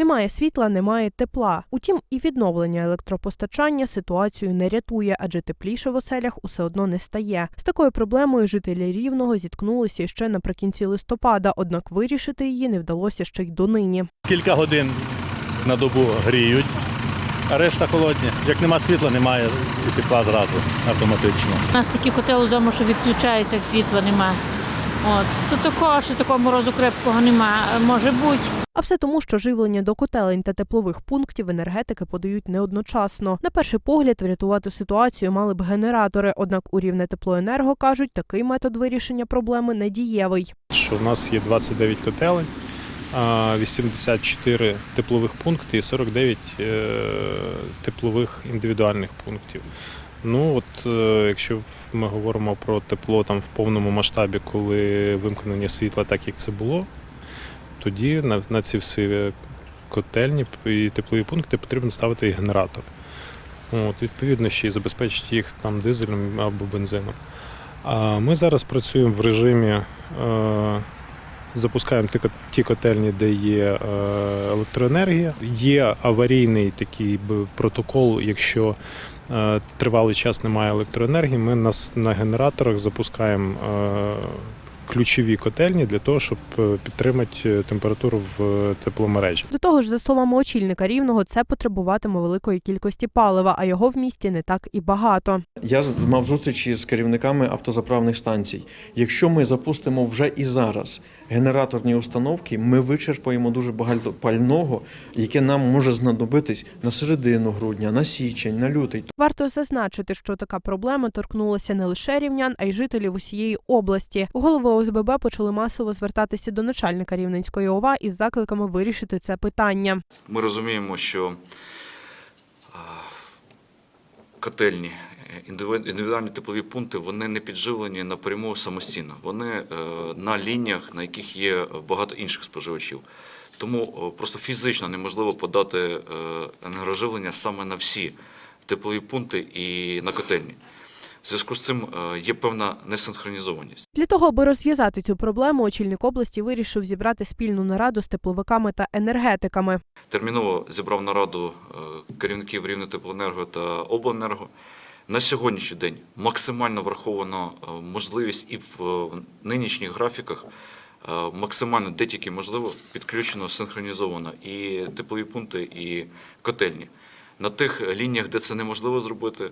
Немає світла, немає тепла. Утім, і відновлення електропостачання ситуацію не рятує, адже тепліше в оселях усе одно не стає. З такою проблемою жителі рівного зіткнулися ще наприкінці листопада, однак вирішити її не вдалося ще й донині. Кілька годин на добу гріють, а решта холодні. Як нема світла, немає і тепла зразу автоматично. У нас такі котел вдома, що відключаються, як світла нема. От. Тут такого, що такого морозу крепкого нема. Може бути. А все тому, що живлення до котелень та теплових пунктів енергетики подають не одночасно. На перший погляд, врятувати ситуацію мали б генератори. Однак у рівне теплоенерго кажуть, такий метод вирішення проблеми не дієвий. що в нас є 29 котелень, а, 84 теплових пункти і 49 е, теплових індивідуальних пунктів. Ну от е, якщо ми говоримо про тепло там в повному масштабі, коли вимкнення світла, так як це було, тоді на, на ці всі котельні і теплові пункти потрібно ставити і генератори. От, відповідно, ще й забезпечити їх там дизелем або бензином. А ми зараз працюємо в режимі, е, запускаємо ті, котельні, де є е, електроенергія. Є аварійний такий протокол, якщо е, тривалий час немає електроенергії, ми на генераторах запускаємо е, ключові котельні для того, щоб е, підтримати е, температуру в е, тепломережі. До того ж, за словами очільника рівного, це потребуватиме великої кількості палива, а його в місті не так і багато. Я з- мав зустрічі з керівниками автозаправних станцій. Якщо ми запустимо вже і зараз генераторні установки, ми вичерпаємо дуже багато пального, яке нам може знадобитись на середину грудня, на січень, на лютий. Варто зазначити, що така проблема торкнулася не лише рівнян, а й жителів усієї області. Голови ОСББ почали масово звертатися до начальника Рівненської ОВА із закликами вирішити це питання. Ми розуміємо, що котельні, е, індивідуальні теплові пункти вони не підживлені напряму самостійно. Вони е, на лініях, на яких є багато інших споживачів. Тому просто фізично неможливо подати е, енергоживлення саме на всі теплові пункти і на котельні. В зв'язку з цим е, є певна несинхронізованість. Для того, аби розв'язати цю проблему, очільник області вирішив зібрати спільну нараду з тепловиками та енергетиками. терміново зібрав нараду е, керівників Рівнетеплоенерго та Обленерго. На сьогоднішній день максимально враховано е, можливість і в нинішніх графіках максимально де тільки можливо підключено синхронізовано і теплові пункти, і котельні. На тих лініях, де це неможливо зробити,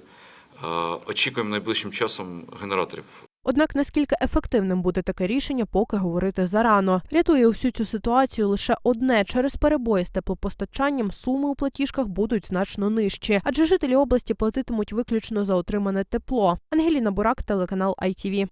очікуємо найближчим часом генераторів. Однак наскільки ефективним буде таке рішення, поки говорити зарано. Рятує усю цю ситуацію лише одне через перебої з теплопостачанням суми у платіжках будуть значно нижчі, адже жителі області платитимуть виключно за отримане тепло. Ангеліна Бурак, телеканал ITV.